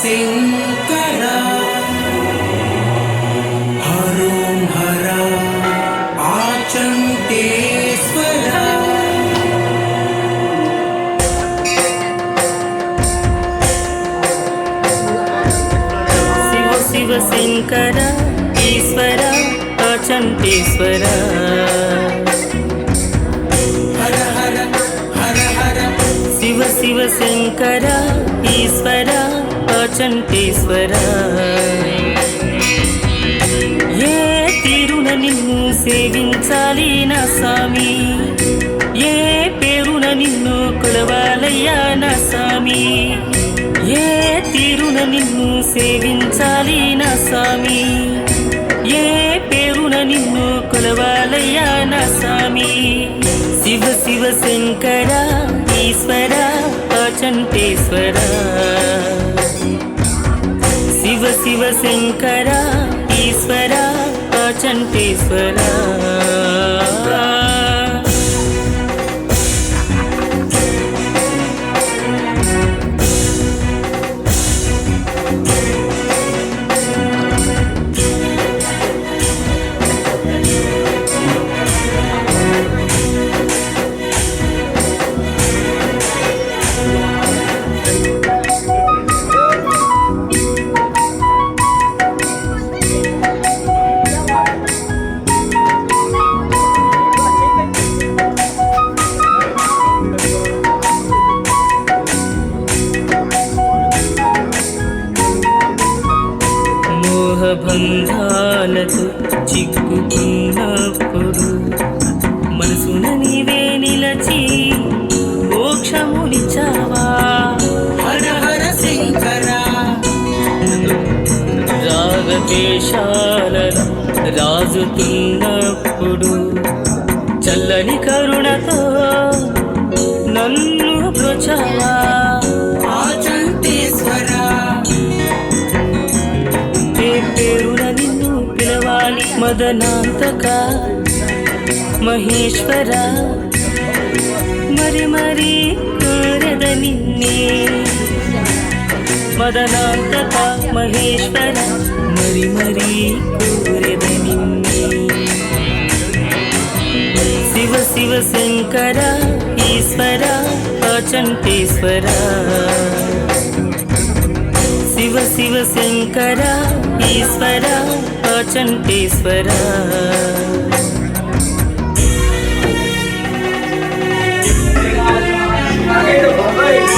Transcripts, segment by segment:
శంకర హరోం హర ఆచంతేశ్వర శివ శివ శంకర ఈశ్వర అచంతేశ్వర హర హర హర హర. శివ శివ శంకర ఈశ్వర అచంతేశ్వర ఏ తీరున నిన్ను సేవించాలి నా స్వామి? ఏ పేరున నిన్ను కొలవాలయ్యా నా స్వామి? ఏ తీరున నిన్ను సేవించాలి నా స్వామి? ఏ పేరున నిన్ను కొలవాలయ్యా నా స్వామి? శివ శివ శంకర ఈశ్వర అచంతేశ్వర శివశంకర ఈశ్వర అచంతేశ్వర రాగద్వేషాలను రాజుతున్నప్పుడు చల్లని కరుణతో నన్ను పేరున నిన్ను పిలవాలి మదనాంతక మహేశ్వర. మరి మరి కోరద నిన్నే. మదనాంతక మహేశ్వర. మరి మరి కోరద శివ శివ శంకర ఈశ్వర అచంతేశ్వర శివ శివ శంకర ఈశ్వర అచంతేశ్వర ఘోర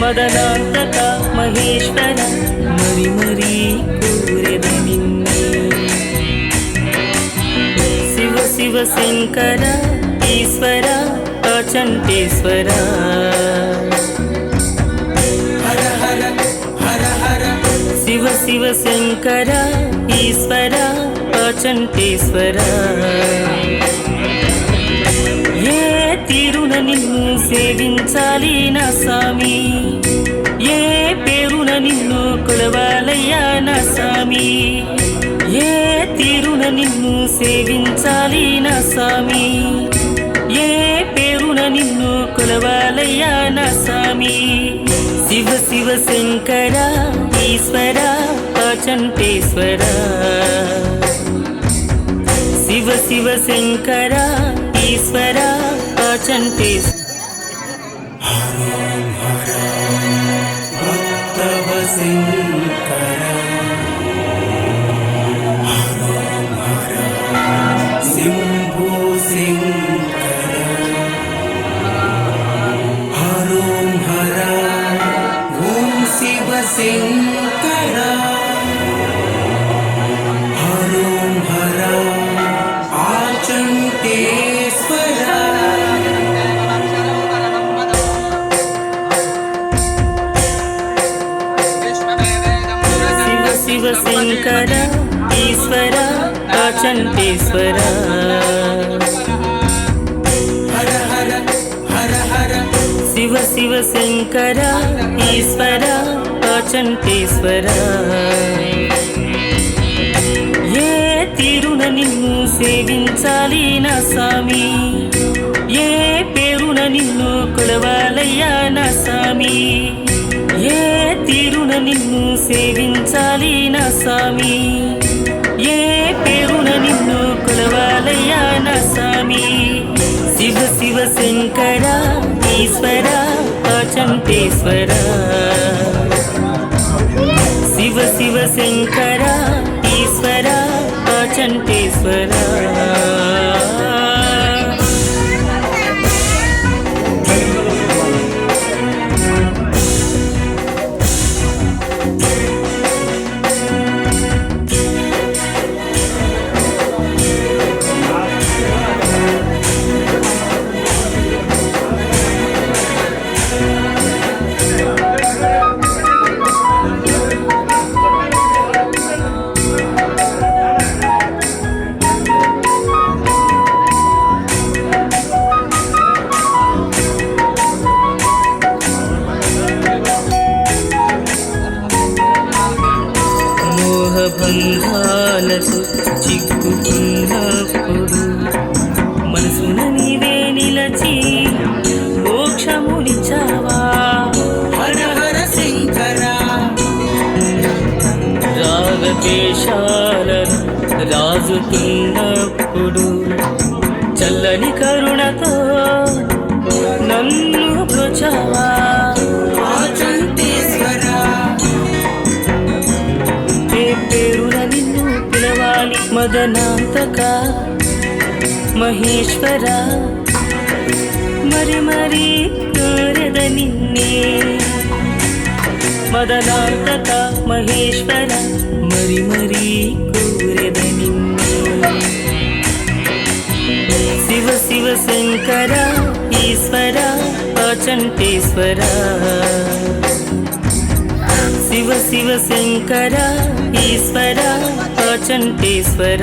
మదనాంతక మహేశ్వర మరి మరి కోరద నిన్నే శివ శివ శంకర ఈశ్వర అచంతేశ్వర హర హర హర హర శివ శివ శంకర ఈశ్వర అచంతేశ్వర నిన్ను సేవించాలి నా స్వామి. ఏ పేరున నిన్ను కొలవాలయ్యా నా స్వామి. ఏ తీరున నిన్ను సేవించాలి నా స్వామి. ఏ పేరున నిన్ను కొలవాలయ్యా నా స్వామి. శివ శివ శంకర ఈశ్వర అచంతేశ్వర శివ శివ శంకర ఈశ్వర चन्ति हरो हर भक्तवसि శంకర ఈశ్వర అచంతేశ్వర శివ శివ శంకర ఈశ్వర అచంతేశ్వర ఏ తీరున నిన్ను సేవించాలి నా స్వామి? ఏ పేరున నిన్ను కొలవాలయ్యా నా స్వామి? ఏ తీరున నిన్ను సేవించాలి నా స్వామి. ఏ పేరున నిన్ను కొలవాలయ్యా నా స్వామి. శివ శివ శంకర ఈశ్వర పాచంతేశ్వర శివ శివ శంకర ఈశ్వర పాచంతేశ్వర దేశాలను రాజుతున్నప్పుడు చల్లని కరుణతో నన్ను బ్రుచవా పేరుల నిన్ను పిలవాలి మదనాంతక మహేశ్వర? మరి మరి కోరద నిన్నే మదనాంతక మహేశ్వర మరి మరి కోరద నిన్నే శివ శివ శంకర ఈశ్వర అచంటేశ్వర శివ శివ శంకర ఈశ్వర అచంటేశ్వర